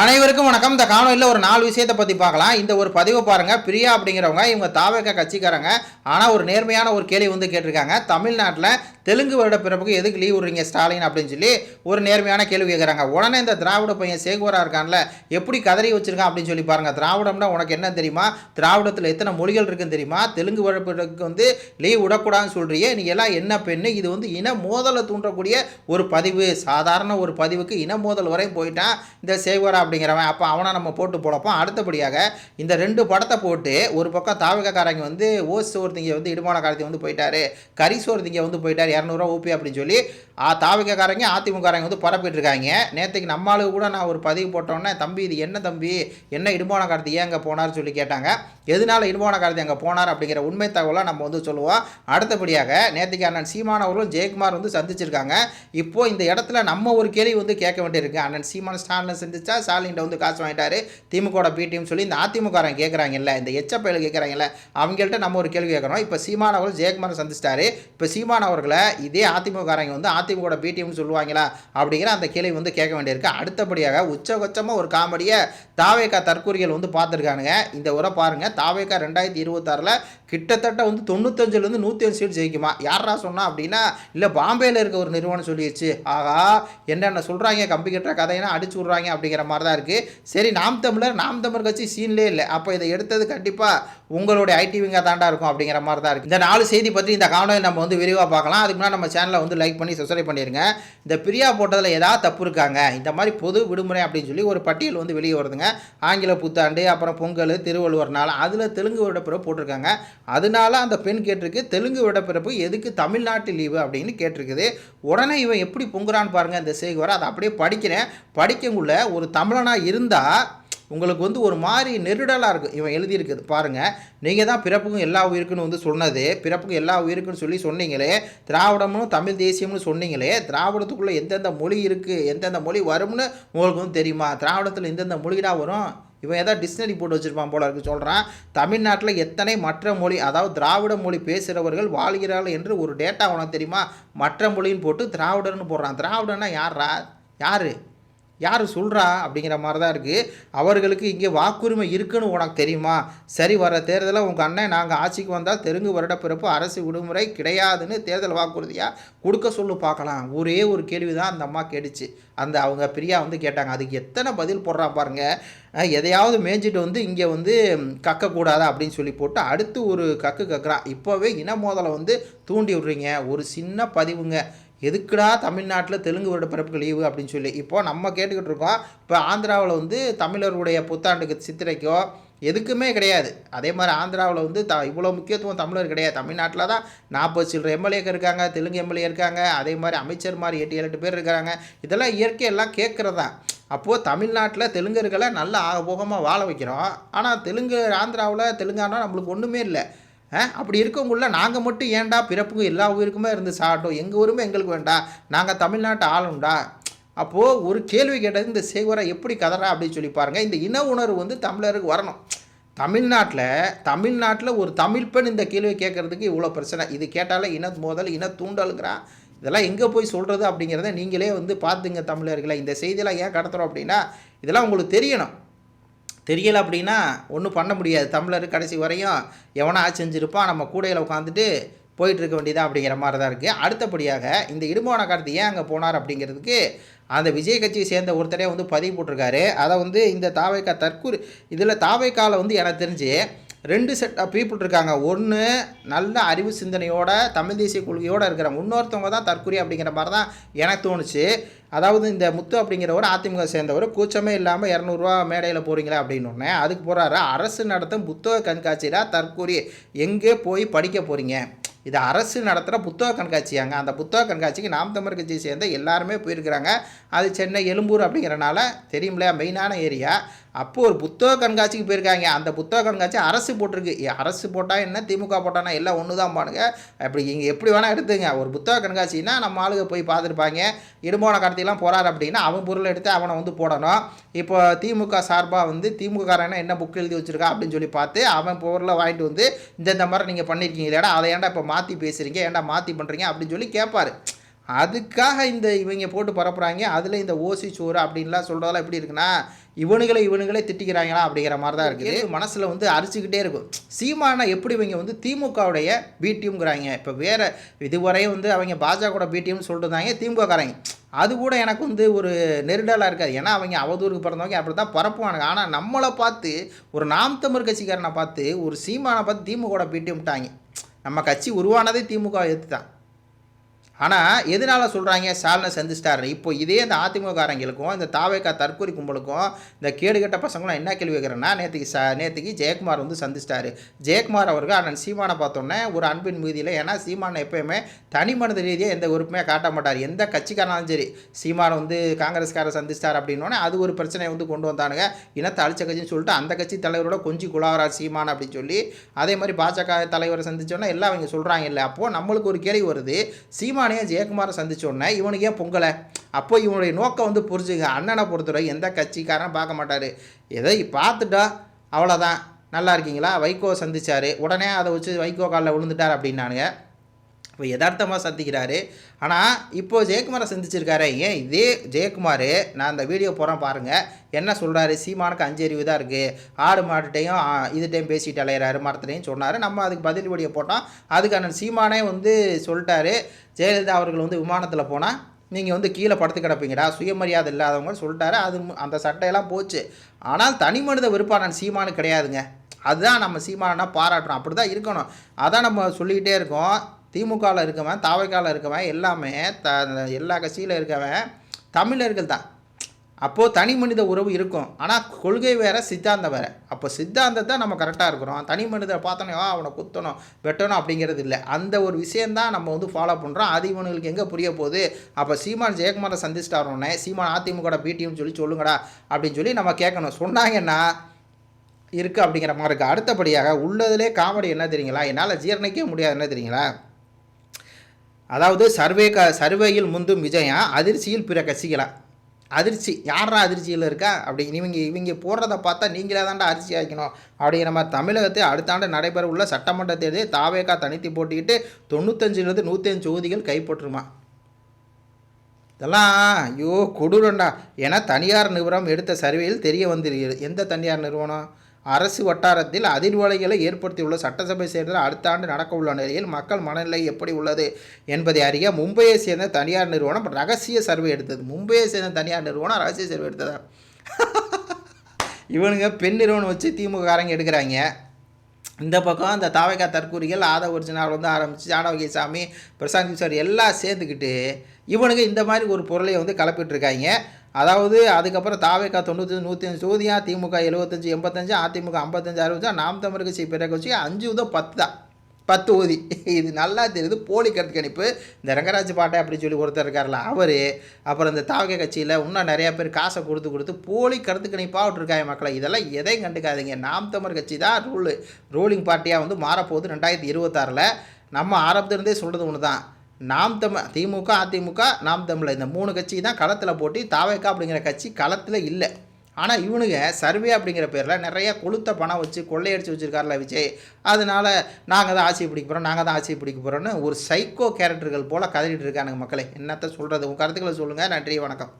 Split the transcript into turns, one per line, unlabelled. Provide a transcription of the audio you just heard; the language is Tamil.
அனைவருக்கும் வணக்கம். இந்த காணொலியில் ஒரு நாலு விஷயத்தை பற்றி பார்க்கலாம். இந்த ஒரு பதிவை பாருங்கள் பிரியா அப்படிங்கிறவங்க இவங்க தாவேக்க கட்சிக்காரங்க. ஆனால் ஒரு நேர்மையான ஒரு கேள்வி வந்து கேட்டிருக்காங்க. தமிழ்நாட்டில் தெலுங்கு வருட பிறப்புக்கு எதுக்கு லீவ் விடுறீங்க ஸ்டாலின் அப்படின்னு சொல்லி ஒரு நேர்மையான கேள்வி கேட்குறாங்க உடனே இந்த திராவிட பையன் சேகுவரா இருக்கான்ல எப்படி கதறி வச்சிருக்கான் அப்படின்னு சொல்லி பாருங்கள் திராவிடம்னா உனக்கு என்ன தெரியுமா? திராவிடத்தில் எத்தனை மொழிகள் இருக்குன்னு தெரியுமா? தெலுங்கு வருடப்பிறப்புக்கு வந்து லீவ் விடக்கூடாதுன்னு சொல்கிறியே நீ எல்லாம் என்ன பெண்ணு? இது வந்து இன மோதலை தூண்டக்கூடிய ஒரு பதிவு. சாதாரண ஒரு பதிவுக்கு இன மோதல் வரை போயிட்டான் இந்த சேகுவரா அப்படிங்கிறவன் அப்போ அவனை நம்ம போட்டு போடப்போம். அடுத்தபடியாக இந்த ரெண்டு படத்தை போட்டு ஒரு பக்கம் தாவகக்காரங்க வந்து ஓஸ் சோர்த்திங்க வந்து இடுமான காலத்தை வந்து போயிட்டாரு கரிசோர் திங்க வந்து போயிட்டார் இரநூறுவா ஓபி அப்படின்னு சொல்லி ஆ தாவகக்காரங்க அதிமுககாரங்க வந்து பரப்பிட்டு இருக்காங்க நேற்றுக்கு நம்மளுக்கு கூட நான் ஒரு பதிவு போட்டோன்னே தம்பி இது என்ன தம்பி? என்ன இடுமான கார்த்தி ஏன் அங்கே போனார்னு சொல்லி கேட்டாங்க. எதனால இடுமான கார்த்தி அங்கே போனார் அப்படிங்கிற உண்மை தகவலாக நம்ம வந்து சொல்லுவோம். அடுத்தபடியாக நேற்றுக்கு அண்ணன் சீமான் அவர்களும் ஜெயக்குமார் வந்து சந்திச்சிருக்காங்க. இப்போ இந்த இடத்துல நம்ம ஒரு கேள்வி வந்து கேட்க வேண்டியிருக்கு. அண்ணன் சீமான் ஸ்டாலின் சந்திச்சா ஸ்டாலின்ட்ட வந்து காசு வாங்கிட்டாரு. திமுக பிடிஎம் சொல்லி இந்த அதிமுககாரன் கேட்குறாங்கல்ல இந்த எச்சப்பயல் கேட்குறாங்கல்ல அவங்கள்ட்ட நம்ம ஒரு கேள்வி கேட்குறோம் இப்போ சீமான் அவர்கள் ஜெயக்குமார் சந்திச்சிட்டாரு. இப்போ சீமான் அவர்களை இதே அதிமுககாரங்க வந்து அதிமுக பிடிஎம்னு சொல்லுவாங்களா? அப்படிங்கிற அந்த கேள்வி வந்து கேட்க வேண்டியிருக்கு. அடுத்தபடியாக உச்சபட்சமாக ஒரு காமெடியை தாவேக்கா தற்கூறிகள் வந்து பார்த்துருக்கானுங்க. இந்த உரை பாருங்கள் தாவேக்கா ரெண்டாயிரத்தி இருபத்தாறில் கிட்டத்தட்ட வந்து தொண்ணூத்தஞ்சுலேருந்து நூற்றி அஞ்சு சீட் ஜெயிக்குமா? யாரா சொன்னா அப்படின்னா இல்லை பாம்பேயில் இருக்க ஒரு நிறுவனம் சொல்லிடுச்சு ஆகா என்னென்ன சொல்கிறாங்க கம்பி கட்டுற கதையெல்லாம் அடிச்சு விட்றாங்க அப்படிங்கிற மாதிரி தான் இருக்குது சரி நாம் தமிழர் நாம் தமிழர் கட்சி சீன்லே இல்லை. அப்போ இதை எடுத்தது கண்டிப்பாக உங்களுடைய ஐடிவிங்க தாண்டா இருக்கும் அப்படிங்கிற மாதிரி தான் இருக்குது இந்த நாலு செய்தி பற்றி இந்த காணொலி நம்ம வந்து விரிவாக பார்க்கலாம். அதுக்கு முன்னாடி நம்ம சேனலை வந்து லைக் பண்ணி சப்ஸ்கிரைப் பண்ணிடுங்க இந்த பிரியா போட்டதில் ஏதாவது தப்பு இருக்காங்க? இந்த மாதிரி பொது விடுமுறை அப்படின்னு சொல்லி ஒரு பட்டியல் வந்து வெளியே வருதுங்க. ஆங்கில புத்தாண்டு அப்புறம் பொங்கல் திருவள்ளுவர் நாள் அதில் தெலுங்கு வருடப்பிறப்பு போட்டிருக்காங்க. அதனால அந்த பெண் கேட்டிருக்கு தெலுங்கு விடப்பிறப்பு எதுக்கு தமிழ்நாட்டு லீவு? அப்படின்னு கேட்டிருக்குது. உடனே இவன் எப்படி பொங்குறான்னு பாருங்கள் இந்த சேகுவரை அதை அப்படியே படிக்கிறேன். படிக்கக்குள்ள ஒரு தமிழனாக இருந்தால் உங்களுக்கு வந்து ஒரு மாதிரி நெருடலாக இருக்கும். இவன் எழுதியிருக்குது. பாருங்கள் நீங்கள் தான் பிறப்புக்கும் எல்லா உயிருக்குன்னு வந்து சொன்னது. பிறப்புக்கும் எல்லா உயிருக்குன்னு சொல்லி சொன்னீங்களே. திராவிடமும் தமிழ் தேசியம்னு சொன்னீங்களே. திராவிடத்துக்குள்ளே எந்தெந்த மொழி இருக்குது எந்தெந்த மொழி வரும்னு உங்களுக்கு வந்து தெரியுமா? திராவிடத்தில் எந்தெந்த மொழிடா வரும்? இவன் ஏதாவது டிக்ஷனரி போட்டு வச்சுருப்பான் போல இருக்கு சொல்கிறான் தமிழ்நாட்டில் எத்தனை மற்ற மொழி அதாவது திராவிட மொழி பேசுகிறவர்கள் வாழ்கிறார்கள் என்று ஒரு டேட்டா உனக்கு தெரியுமா? மற்ற மொழின்னு போட்டு திராவிடர்னு போடுறான். திராவிடன்னா யாரா யார்? யார் சொல்கிறா அப்படிங்கிற மாதிரி தான் இருக்குது அவர்களுக்கு இங்கே வாக்குரிமை இருக்குன்னு உனக்கு தெரியுமா? சரி வர தேர்தலில் உங்கள் அண்ணன் நாங்கள் ஆட்சிக்கு வந்தால் தெலுங்கு வருட பிறப்பு அரசு விடுமுறை கிடையாதுன்னு தேர்தல் வாக்குறுதியாக கொடுக்க சொல்லு பார்க்கலாம். ஒரே ஒரு கேள்வி தான் அந்த அம்மா கேட்டுச்சு. அந்த அவங்க பிரியா வந்து கேட்டாங்க அதுக்கு எத்தனை பதில் போடுறா பாருங்க. எதையாவது மேய்ஞ்சிட்டு வந்து இங்கே வந்து கக்கக்கூடாதா அப்படின்னு சொல்லி போட்டு அடுத்து ஒரு கக்கு கக்குறான் இப்போவே இன மோதலை வந்து தூண்டி விடுறீங்க. ஒரு சின்ன பதிவுங்க. எதுக்குடா தமிழ்நாட்டில் தெலுங்கு வருடப்பிறப்புக்கு லீவு அப்படின்னு சொல்லி இப்போ நம்ம கேட்டுக்கிட்டு இருக்கோம் இப்போ ஆந்திராவில் வந்து தமிழர்களுடைய புத்தாண்டுக்கு சித்திரைக்கோ எதுக்குமே கிடையாது. அதே மாதிரி ஆந்திராவில் வந்து த இவ்வளோ முக்கியத்துவம் தமிழர் கிடையாது. தமிழ்நாட்டில் தான் நாற்பது சில்லற எம்எல்ஏக்கு இருக்காங்க தெலுங்கு எம்எல்ஏ இருக்காங்க அதே மாதிரி அமைச்சர் மாதிரி எட்டு ஏழு எட்டு பேர் இருக்காங்க. இதெல்லாம் இயற்கையெல்லாம் கேட்குறது? தான் அப்போது தமிழ்நாட்டில் தெலுங்கர்களை நல்லா ஆகபோகமாக வாழ வைக்கிறோம். ஆனால் தெலுங்கு ஆந்திராவில் தெலுங்கானா நம்மளுக்கு ஒன்றுமே இல்லை. அப்படி இருக்கவங்கள நாங்கள் மட்டும் ஏன்டா பிறப்புக்கும் எல்லா உயிருக்குமே இருந்து சாப்பிட்டோம்? எங்கள் ஊருமே எங்களுக்கு வேண்டாம். நாங்கள் தமிழ்நாட்டை ஆளுண்டா அப்போது ஒரு கேள்வி கேட்டது இந்த சேவரை எப்படி கதறா? அப்படின்னு சொல்லி பாருங்கள் இந்த இன உணர்வு வந்து தமிழருக்கு வரணும். தமிழ்நாட்டில் தமிழ்நாட்டில் ஒரு தமிழ் பெண் இந்த கேள்வியை கேட்குறதுக்கு இவ்வளோ பிரச்சனை. இது கேட்டாலே இன மோதல் இன தூண்டலுங்கிறா. இதெல்லாம் எங்கே போய் சொல்கிறது அப்படிங்கிறத நீங்களே வந்து பார்த்துங்க தமிழர்களை. இந்த செய்தியெல்லாம் ஏன் கடத்துகிறோம் அப்படின்னா இதெல்லாம் உங்களுக்கு தெரியணும். தெரியலை அப்படின்னா ஒன்றும் பண்ண முடியாது. தமிழர் கடைசி வரையும் எவனா செஞ்சுருப்பான். நம்ம கூடையில் உட்காந்துட்டு போயிட்டு இருக்க வேண்டியதா அப்படிங்கிற மாதிரி தான் இருக்குது அடுத்தபடியாக இந்த இடுமான காலத்து ஏன் அங்கே போனார் அப்படிங்கிறதுக்கு அந்த விஜய் கட்சியை சேர்ந்த ஒருத்தரே வந்து பதிவு போட்டிருக்காரு. அதை வந்து இந்த தாவைக்கா தற்கூறு இதில் தாவைக்காவில் வந்து எனக்கு தெரிஞ்சு ரெண்டு செட் ஆஃப் பீப்புள் இருக்காங்க. ஒன்று நல்ல அறிவு சிந்தனையோட தமிழ் தேசிய கொள்கையோடு இருக்கிறாங்க இன்னொருத்தவங்க தான் தற்கொலை அப்படிங்கிற மாதிரி தான் எனக்கு தோணுச்சு. அதாவது இந்த முத்து அப்படிங்கிறவர் அதிமுக சேர்ந்தவர். கூச்சமே இல்லாமல் இரநூறுவா மேடையில் போகிறீங்களா அப்படின்னு ஒன்று அதுக்கு போகிறாரு அரசு நடத்தும் புத்தக கண்காட்சியில் தற்கூரி எங்கே போய் படிக்க போகிறீங்க இது அரசு நடத்துகிற புத்தக கண்காட்சியாங்க அந்த புத்தக கண்காட்சிக்கு நாம் தமிழ் கட்சியை சேர்ந்த எல்லாருமே போயிருக்கிறாங்க. அது சென்னை எழும்பூர் அப்படிங்கிறனால தெரியுமில்லையா? மெயினான ஏரியா. அப்போது ஒரு புத்தக கண்காட்சிக்கு போயிருக்காங்க. அந்த புத்தக கண்காட்சி அரசு போட்டிருக்கு. அரசு போட்டால் என்ன? திமுக போட்டானா? எல்லாம் ஒன்று தான் பானுங்க. அப்படி இங்கே எப்படி வேணால் எடுத்துங்க. ஒரு புத்தக கண்காட்சினா நம்ம ஆளுங்க போய் பார்த்துருப்பாங்க. இடும்போன கடத்திலாம் போகிறாரு அப்படின்னா அவன் பொருள் எடுத்து அவனை வந்து போடணும். இப்போ திமுக சார்பாக வந்து திமுக காரன் என்ன புக் எழுதி வச்சுருக்கா அப்படின்னு சொல்லி பார்த்து அவன் பொருளை வாங்கிட்டு வந்து இந்தந்த மாதிரி நீங்கள் பண்ணியிருக்கீங்களேடா அதை ஏன்டா இப்போ மாற்றி பேசுகிறீங்க ஏன்டா மாற்றி பண்ணுறீங்க அப்படின்னு சொல்லி கேட்பாரு. அதுக்காக இந்த இவங்க போட்டு பரப்புகிறாங்க அதில் இந்த ஓசி சோறு அப்படின்லாம் சொல்கிறதெல்லாம் எப்படி இருக்குன்னா இவனுங்களை இவனுங்களே திட்டிக்கிறாங்களா அப்படிங்கிற மாதிரி தான் இருக்குது மனசில் வந்து அரிச்சுக்கிட்டே இருக்கும். சீமானா எப்படி இவங்க வந்து திமுகவுடைய பிடிஎம்ங்கிறாங்க இப்போ வேறு இதுவரையும் வந்து அவங்க பாஜகவோட பிடிஎம்னு சொல்லிட்டு இருந்தாங்க திமுகக்காரங்க அது கூட எனக்கு வந்து ஒரு நெருடலாக இருக்காது. ஏன்னா அவங்க அவதூறுக்கு பிறந்தவங்க அப்படி தான் பரப்புவானுங்க. ஆனால் நம்மளை பார்த்து ஒரு நாம் தமிழ் கட்சிக்காரனை பார்த்து ஒரு சீமானை பார்த்து திமுகவோட பிடிஎம்ட்டாங்க நம்ம கட்சி உருவானதே திமுக எடுத்து தான். ஆனால் எதனால சொல்கிறாங்க ஸ்டாலினை சந்திச்சிட்டாரு. இப்போ இதே இந்த அதிமுககாரங்களுக்கும் இந்த தாவேக்கா தற்கொலை கும்பலுக்கும் இந்த கேடுகட்ட பசங்களும் என்ன கேள்வி வைக்கிறேன்னா நேற்றுக்கு ச நேற்றுக்கு ஜெயக்குமார் வந்து சந்திச்சிட்டாரு. ஜெயக்குமார் அவர்கள் அண்ணன் சீமானை பார்த்தோன்னே ஒரு அன்பின் மீதியில் ஏன்னா சீமானை எப்பயுமே தனி மனித ரீதியாக எந்த உறுப்புமே காட்ட மாட்டார். எந்த கட்சிக்காரனாலும் சரி சீமானை வந்து காங்கிரஸ்காரர் சந்திச்சிட்டார் அப்படின்னோடனே அது ஒரு பிரச்சனையை வந்து கொண்டு வந்தானுங்க. இனத்தை அழிச்ச கட்சின்னு சொல்லிட்டு அந்த கட்சி தலைவரோட கொஞ்சம் குழாவரார் சீமான் அப்படின்னு சொல்லி அதே மாதிரி பாஜக தலைவரை சந்திச்சோன்னா எல்லாம் அவங்க சொல்கிறாங்க இல்லை. அப்போது நம்மளுக்கு ஒரு கேள்வி வருது. சீமானையும் ஜெயக்குமாரை சந்திச்ச உடனே இவனுக்கு ஏன் பொங்கலை? அப்போ இவனுடைய நோக்கம் வந்து புரிஞ்சுங்க அண்ணனை பொறுத்தவரை எந்த கட்சிக்காரன் பார்க்க மாட்டார். எதை பார்த்துட்டா அவ்வளோதான் நல்லா இருக்கீங்களா? வைகோ சந்திச்சார். உடனே அதை வச்சு வைகோ காலில் விழுந்துட்டார் அப்படின்னானுங்க. இப்போ யதார்த்தமாக சந்திக்கிறாரு. ஆனால் இப்போது ஜெயக்குமாரை சந்திச்சிருக்காரு ஏன் இதே ஜெயக்குமார் நான் அந்த வீடியோ போகிறேன் பாருங்கள் என்ன சொல்கிறாரு சீமானுக்கு அஞ்சு அறிவு தான் இருக்குது ஆடு மாட்டுட்டையும் இதுகிட்டையும் பேசிட்டு அலையிறாரு மரத்துலையும் சொன்னார். நம்ம அதுக்கு பதில் வீடியோ போட்டோம். அதுக்கான சீமானே வந்து சொல்லிட்டாரு. ஜெயலலிதா அவர்கள் வந்து விமானத்தில் போனால் நீங்கள் வந்து கீழே படுத்து கிடப்பீங்கடா. சுயமரியாதை இல்லாதவங்க சொல்லிட்டாரு. அது அந்த சட்டையெல்லாம் போச்சு. ஆனால் தனி மனித விருப்பாளன் சீமானு கிடையாதுங்க. அதுதான் நம்ம சீமானா பாராட்டுறோம் அப்படி தான் இருக்கணும். அதான் நம்ம சொல்லிக்கிட்டே இருக்கோம். திமுகவில் இருக்கவன் தாவைக்காவில் இருக்கவன் எல்லாமே த எல்லா கட்சியில் இருக்கவன் தமிழர்கள் தான். அப்போது தனி மனித உறவு இருக்கும். ஆனால் கொள்கை வேறு சித்தாந்தம் வேறு. அப்போ சித்தாந்தத்தை நம்ம கரெக்டாக இருக்கிறோம். தனி மனிதரை பார்த்தோன்னே அவனை குத்தணும் வெட்டணும் அப்படிங்கிறது இல்லை. அந்த ஒரு விஷயந்தான் நம்ம வந்து ஃபாலோ பண்ணுறோம் அது இவனுங்களுக்கு எங்கே புரிய போகுது? அப்போ சீமான் ஜெயக்குமாரை சந்திச்சிட்டாரோன்னே சீமான் அதிமுக பிடிஎம்னு சொல்லி சொல்லுங்கடா அப்படின்னு சொல்லி நம்ம கேட்கணும். சொன்னாங்கன்னா இருக்குது அப்படிங்கிற மாதிரி இருக்குது அடுத்தபடியாக உள்ளதிலே காமெடி என்ன தெரியுங்களா? என்னால் ஜீரணிக்க முடியாது. என்ன தெரியுங்களா? அதாவது சர்வே க சர்வேயில் முந்தும் விஜயா அதிர்ச்சியில் பிற கட்சிகளா? அதிர்ச்சி. யாரா அதிர்ச்சியில் இருக்கா? அப்படி இவங்க இவங்க போடுறத பார்த்தா நீங்களே தாண்டா அதிர்ச்சி ஆக்கணும் அப்படிங்கிற மாதிரி தமிழகத்தில் அடுத்த ஆண்டு நடைபெற உள்ள சட்டமன்ற தேர்தலில் தாவேக்கா தனித்து போட்டிக்கிட்டு தொண்ணூத்தஞ்சிலிருந்து நூற்றஞ்சு தொகுதிகள் கைப்பற்றுமா? இதெல்லாம் ஐயோ கொடூரண்டா ஏன்னா தனியார் நிறுவனம் எடுத்த சர்வேயில் தெரிய வந்திருக்கிறது. எந்த தனியார் நிறுவனம்? அரசு வட்டாரத்தில் அதிர்வலைகளை ஏற்படுத்தியுள்ள சட்டசபை தேர்தல் அடுத்த ஆண்டு நடக்க உள்ள நிலையில் மக்கள் மனநிலை எப்படி உள்ளது என்பதை அறிய மும்பையை சேர்ந்த தனியார் நிறுவனம் ரகசிய சர்வே எடுத்தது. மும்பையை சேர்ந்த தனியார் நிறுவனம் ரகசிய சர்வே எடுத்ததா? இவனுங்க பெண் நிறுவனம் வச்சு திமுககாரங்க எடுக்கிறாங்க. இந்த பக்கம் இந்த தாவைக்கா தற்கூரிகள் ஆத ஒரிஜினால் வந்து ஆரம்பித்து ஜானவகி சாமி பிரசாந்த் கிஷோர் எல்லாம் சேர்ந்துக்கிட்டு இவனுங்க இந்த மாதிரி ஒரு பொருளை வந்து கலப்பிட்டு இருக்காங்க. அதாவது அதுக்கப்புறம் தாவேக்கா தொண்ணூற்றி நூற்றி அஞ்சு தொகுதியா திமுக எழுபத்தஞ்சு எண்பத்தஞ்சு அதிமுக ஐம்பத்தஞ்சு அறுபத்தஞ்சா நாம் தமிழ் கட்சி பெரிய கட்சி அஞ்சு உதவ பத்து தான். பத்து ஊதி இது நல்லா தெரியுது. போலி கருத்து கணிப்பு. இந்த ரங்கராஜ் பாட்டை அப்படி சொல்லி ஒருத்தர் இருக்கார்ல அவர். அப்புறம் இந்த தாவக கட்சியில் இன்னும் நிறையா பேர் காசை கொடுத்து கொடுத்து போலி கருத்து கணிப்பாக விட்டுருக்காங்க மக்களை. இதெல்லாம் எதையும் கண்டுக்காதீங்க. நாம் தமிழ் கட்சி தான் ரூலு. ரூலிங் பார்ட்டியாக வந்து மாறப்போகுது ரெண்டாயிரத்தி இருபத்தாறில். நம்ம ஆரம்பத்திலிருந்தே சொல்கிறது ஒன்று தான் நாம் தமிழ் திமுக அதிமுக நாம் தமிழர். இந்த மூணு கட்சி தான் களத்தில் போட்டி தாவேக்கா அப்படிங்கிற கட்சி களத்தில் இல்லை. ஆனால் இவனுங்க சர்வே அப்படிங்கிற பேரில் நிறைய கொளுத்த பணம் வச்சு கொள்ளையடிச்சு வச்சுருக்காருல விஜய். அதனால நாங்கள் தான் ஆட்சி பிடிக்க போகிறோம் நாங்கள் தான் ஆட்சி பிடிக்க போகிறோன்னு ஒரு சைக்கோ கேரக்டர்கள் போல் கதறிட்டு இருக்கானுங்க மக்களை. என்னத்த சொல்கிறது உங்கள் கருத்துக்களை சொல்லுங்கள் நன்றி வணக்கம்.